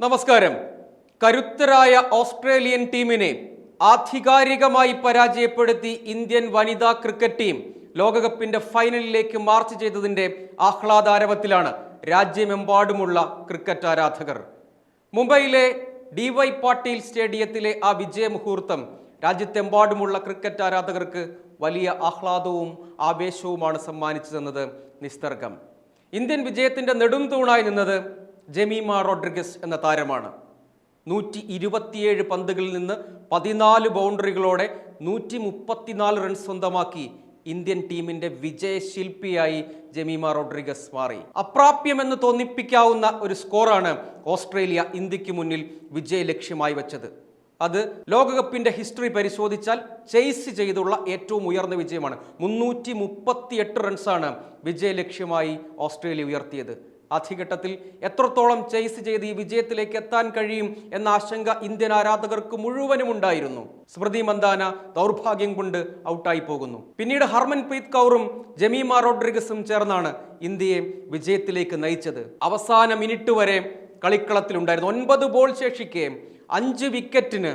നമസ്കാരം. കരുത്തരായ ഓസ്ട്രേലിയൻ ടീമിനെ ആധികാരികമായി പരാജയപ്പെടുത്തി ഇന്ത്യൻ വനിതാ ക്രിക്കറ്റ് ടീം ലോകകപ്പിന്റെ ഫൈനലിലേക്ക് മാർച്ച് ചെയ്തതിന്റെ ആഹ്ലാദാരവത്തിലാണ് രാജ്യമെമ്പാടുമുള്ള ക്രിക്കറ്റ് ആരാധകർ. മുംബൈയിലെ ഡി വൈ പാട്ടീൽ സ്റ്റേഡിയത്തിലെ ആ വിജയമുഹൂർത്തം രാജ്യത്തെമ്പാടുമുള്ള ക്രിക്കറ്റ് ആരാധകർക്ക് വലിയ ആഹ്ലാദവും ആവേശവുമാണ് സമ്മാനിച്ചതെന്നത് നിസ്തർക്കം ഇന്ത്യൻ വിജയത്തിന്റെ നെടും തൂണായി നിന്നത് ജമീമ റോഡ്രിഗസ് എന്ന താരമാണ്. നൂറ്റി ഇരുപത്തിയേഴ് പന്തുകളിൽ നിന്ന് പതിനാല് ബൗണ്ടറികളോടെ നൂറ്റി മുപ്പത്തിനാല് റൺസ് സ്വന്തമാക്കി ഇന്ത്യൻ ടീമിന്റെ വിജയശില്പിയായി ജമീമ റോഡ്രിഗസ് മാറി. അപ്രാപ്യമെന്ന് തോന്നിപ്പിക്കാവുന്ന ഒരു സ്കോറാണ് ഓസ്ട്രേലിയ ഇന്ത്യയ്ക്ക് മുന്നിൽ വിജയലക്ഷ്യമായി വെച്ചത്. അത് ലോകകപ്പിന്റെ ഹിസ്റ്ററി പരിശോധിച്ചാൽ ചേസ് ചെയ്തുള്ള ഏറ്റവും ഉയർന്ന വിജയമാണ്. മുന്നൂറ്റി മുപ്പത്തിയെട്ട് റൺസാണ് വിജയലക്ഷ്യമായി ഓസ്ട്രേലിയ ഉയർത്തിയത്. ആദ്യഘട്ടത്തിൽ എത്രത്തോളം ചേസ് ചെയ്ത് ഈ വിജയത്തിലേക്ക് എത്താൻ കഴിയും എന്ന ആശങ്ക ഇന്ത്യൻ ആരാധകർക്ക് മുഴുവനും ഉണ്ടായിരുന്നു. സ്മൃതി മന്ദാന ദൗർഭാഗ്യം കൊണ്ട് ഔട്ടായി പോകുന്നു. പിന്നീട് ഹർമൻപ്രീത് കൗറും ജമീമ റോഡ്രിഗസും ചേർന്നാണ് ഇന്ത്യയെ വിജയത്തിലേക്ക് നയിച്ചത്. അവസാന മിനിറ്റ് വരെ കളിക്കളത്തിലുണ്ടായിരുന്നു ഒൻപത് ബോൾ ശേഷിക്കെ അഞ്ച് വിക്കറ്റിന്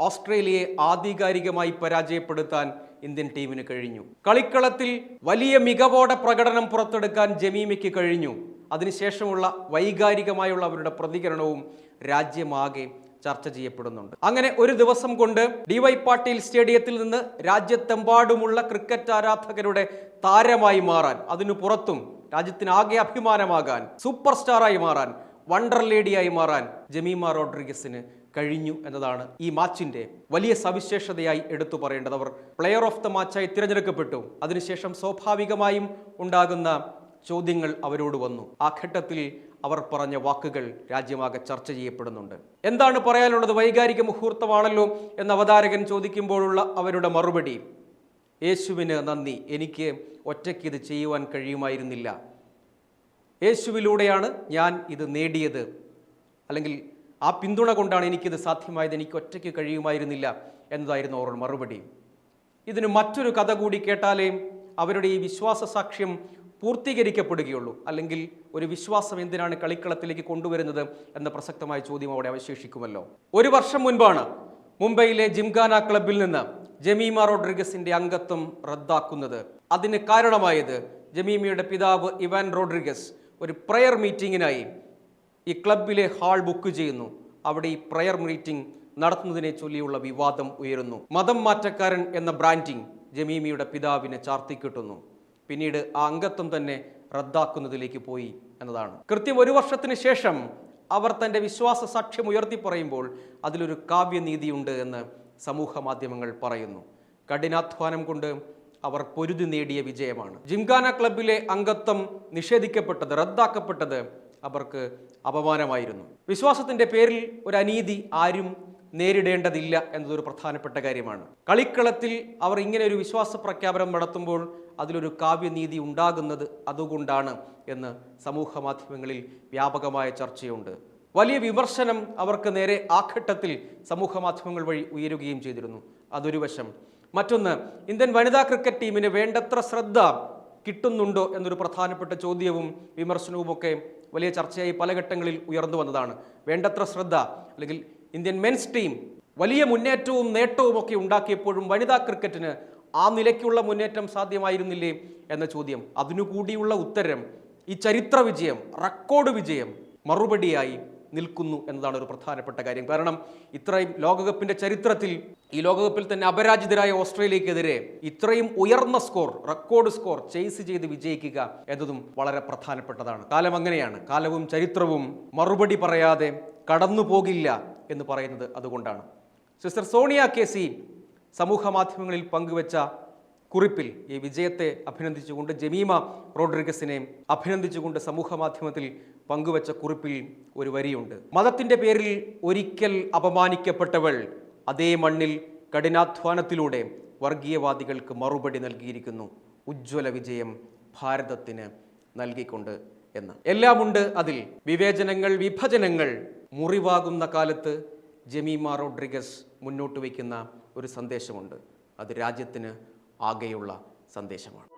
ഓസ്ട്രേലിയയെ ആധികാരികമായി പരാജയപ്പെടുത്താൻ ഇന്ത്യൻ ടീമിന് കഴിഞ്ഞു. കളിക്കളത്തിൽ വലിയ മികവോടെ പ്രകടനം പുറത്തെടുക്കാൻ ജമീമയ്ക്ക് കഴിഞ്ഞു. അതിനുശേഷമുള്ള വൈകാരികമായുള്ള അവരുടെ പ്രതികരണവും രാജ്യമാകെ ചർച്ച ചെയ്യപ്പെടുന്നുണ്ട്. അങ്ങനെ ഒരു ദിവസം കൊണ്ട് ഡി വൈ പാട്ടീൽ സ്റ്റേഡിയത്തിൽ നിന്ന് രാജ്യത്തെമ്പാടുമുള്ള ക്രിക്കറ്റ് ആരാധകരുടെ താരമായി മാറാൻ അതിനു പുറത്തും രാജ്യത്തിനാകെ അഭിമാനമാകാൻ സൂപ്പർ സ്റ്റാറായി മാറാൻ വണ്ടർ ലേഡിയായി മാറാൻ ജമീമ റോഡ്രിഗസിന് കഴിഞ്ഞു എന്നതാണ് ഈ മാച്ചിന്റെ വലിയ സവിശേഷതയായി എടുത്തു പറയേണ്ടത്. അവർ പ്ലെയർ ഓഫ് ദ മാച്ചായി തിരഞ്ഞെടുക്കപ്പെട്ടു. അതിനുശേഷം സ്വാഭാവികമായും ഉണ്ടാകുന്ന ചോദ്യങ്ങൾ അവരോട് വന്നു. ആ ഘട്ടത്തിൽ അവർ പറഞ്ഞ വാക്കുകൾ രാജ്യമാകെ ചർച്ച ചെയ്യപ്പെടുന്നുണ്ട്. എന്താണ് പറയാനുള്ളത്? വൈകാരിക മുഹൂർത്തമാണല്ലോ എന്ന് അവതാരകൻ ചോദിക്കുമ്പോഴുള്ള അവരുടെ മറുപടി യേശുവിന് നന്ദി. എനിക്ക് ഒറ്റയ്ക്ക് ഇത് ചെയ്യുവാൻ കഴിയുമായിരുന്നില്ല. യേശുവിലൂടെയാണ് ഞാൻ ഇത് നേടിയത്. അല്ലെങ്കിൽ ആ പിന്തുണ കൊണ്ടാണ് എനിക്കിത് സാധ്യമായത്. എനിക്ക് ഒറ്റയ്ക്ക് കഴിയുമായിരുന്നില്ല എന്നതായിരുന്നു അവരുടെ മറുപടി. ഇതിന് മറ്റൊരു കഥ കൂടി കേട്ടാലേ അവരുടെ ഈ വിശ്വാസ സാക്ഷ്യം പൂർത്തീകരിക്കപ്പെടുകയുള്ളൂ. അല്ലെങ്കിൽ ഒരു വിശ്വാസം എന്തിനാണ് കളിക്കളത്തിലേക്ക് കൊണ്ടുവരുന്നത് എന്ന പ്രസക്തമായ ചോദ്യം അവിടെ അവശേഷിക്കുമല്ലോ. ഒരു വർഷം മുൻപാണ് മുംബൈയിലെ ജിംഖാന ക്ലബിൽ നിന്ന് ജമീമ റോഡ്രിഗസിന്റെ അംഗത്വം റദ്ദാക്കുന്നത്. അതിന് കാരണമായത് ജമീമയുടെ പിതാവ് ഇവാൻ റോഡ്രിഗസ് ഒരു പ്രയർ മീറ്റിങ്ങിനായി ഈ ക്ലബിലെ ഹാൾ ബുക്ക് ചെയ്യുന്നു. അവിടെ ഈ പ്രയർ മീറ്റിംഗ് നടത്തുന്നതിനെ ചൊല്ലിയുള്ള വിവാദം ഉയരുന്നു. മതം മാറ്റക്കാരൻ എന്ന ബ്രാൻഡിംഗ് ജമീമിയുടെ പിതാവിനെ ചാർത്തിക്കിട്ടുന്നു പിന്നീട് ആ അംഗത്വം തന്നെ റദ്ദാക്കുന്നതിലേക്ക് പോയി എന്നതാണ്. കൃത്യം ഒരു വർഷത്തിന് ശേഷം അവർ തന്റെ വിശ്വാസ സാക്ഷ്യം ഉയർത്തി പറയുമ്പോൾ അതിലൊരു കാവ്യനീതിയുണ്ട് എന്ന് സമൂഹ മാധ്യമങ്ങൾ പറയുന്നു. കഠിനാധ്വാനം കൊണ്ട് അവർ പൊരുതി നേടിയ വിജയമാണ്. ജിംഖാന ക്ലബിലെ അംഗത്വം നിഷേധിക്കപ്പെട്ടത് റദ്ദാക്കപ്പെട്ടത് അവർക്ക് അപമാനമായിരുന്നു. വിശ്വാസത്തിന്റെ പേരിൽ ഒരു അനീതി ആരും നേരിടേണ്ടതില്ല എന്നതൊരു പ്രധാനപ്പെട്ട കാര്യമാണ്. കളിക്കളത്തിൽ അവർ ഇങ്ങനെ ഒരു വിശ്വാസ പ്രഖ്യാപനം നടത്തുമ്പോൾ അതിലൊരു കാവ്യനീതി ഉണ്ടാകുന്നത് അതുകൊണ്ടാണ് എന്ന് സമൂഹ മാധ്യമങ്ങളിൽ വ്യാപകമായ ചർച്ചയുണ്ട്. വലിയ വിമർശനം അവർക്ക് നേരെ ആ ഘട്ടത്തിൽ സമൂഹ മാധ്യമങ്ങൾ വഴി ഉയരുകയും ചെയ്തിരുന്നു. അതൊരു വശം. മറ്റൊന്ന് ഇന്ത്യൻ വനിതാ ക്രിക്കറ്റ് ടീമിന് വേണ്ടത്ര ശ്രദ്ധ കിട്ടുന്നുണ്ടോ എന്നൊരു പ്രധാനപ്പെട്ട ചോദ്യവും വിമർശനവും ഒക്കെ വലിയ ചർച്ചയായി പല ഘട്ടങ്ങളിൽ ഉയർന്നു വന്നതാണ്. വേണ്ടത്ര ശ്രദ്ധ അല്ലെങ്കിൽ ഇന്ത്യൻ മെൻസ് ടീം വലിയ മുന്നേറ്റവും നേട്ടവും ഒക്കെ ഉണ്ടാക്കിയപ്പോഴും വനിതാ ക്രിക്കറ്റിന് ആ നിലയ്ക്കുള്ള മുന്നേറ്റം സാധ്യമായിരുന്നില്ലേ എന്ന ചോദ്യം. അതിനുകൂടിയുള്ള ഉത്തരം ഈ ചരിത്ര വിജയം റെക്കോർഡ് വിജയം മറുപടിയായി നിൽക്കുന്നു എന്നതാണ് ഒരു പ്രധാനപ്പെട്ട കാര്യം. കാരണം ഇത്രയും ലോകകപ്പിന്റെ ചരിത്രത്തിൽ ഈ ലോകകപ്പിൽ തന്നെ അപരാജിതരായ ഓസ്ട്രേലിയക്കെതിരെ ഇത്രയും ഉയർന്ന സ്കോർ റെക്കോർഡ് സ്കോർ ചേസ് ചെയ്ത് വിജയിക്കുക എന്നതും വളരെ പ്രധാനപ്പെട്ടതാണ്. കാലം അങ്ങനെയാണ്. കാലവും ചരിത്രവും മറുപടി പറയാതെ കടന്നു പോകില്ല എന്ന് പറയുന്നത് അതുകൊണ്ടാണ്. സിസ്റ്റർ സോണിയ കെ സി സമൂഹ മാധ്യമങ്ങളിൽ പങ്കുവച്ച കുറിപ്പിൽ ഈ വിജയത്തെ അഭിനന്ദിച്ചുകൊണ്ട് ജമീമ റോഡ്രിഗസിനെ അഭിനന്ദിച്ചുകൊണ്ട് സമൂഹ മാധ്യമത്തിൽ പങ്കുവച്ച കുറിപ്പിൽ ഒരു വരിയുണ്ട്. മതത്തിന്റെ പേരിൽ ഒരിക്കൽ അപമാനിക്കപ്പെട്ടവൾ അതേ മണ്ണിൽ കഠിനാധ്വാനത്തിലൂടെ വർഗീയവാദികൾക്ക് മറുപടി നൽകിയിരിക്കുന്നു. ഉജ്ജ്വല വിജയം ഭാരതത്തിന് നൽകിക്കൊണ്ട് എന്ന്. എല്ലാമുണ്ട് അതിൽ. വിവേചനങ്ങൾ വിഭജനങ്ങൾ മുറിവാകുന്ന കാലത്ത് ജമീമ റോഡ്രിഗസ് മുന്നോട്ട് വയ്ക്കുന്ന ഒരു സന്ദേശമുണ്ട്. അത് രാജ്യത്തിന് ആകെയുള്ള സന്ദേശമാണ്.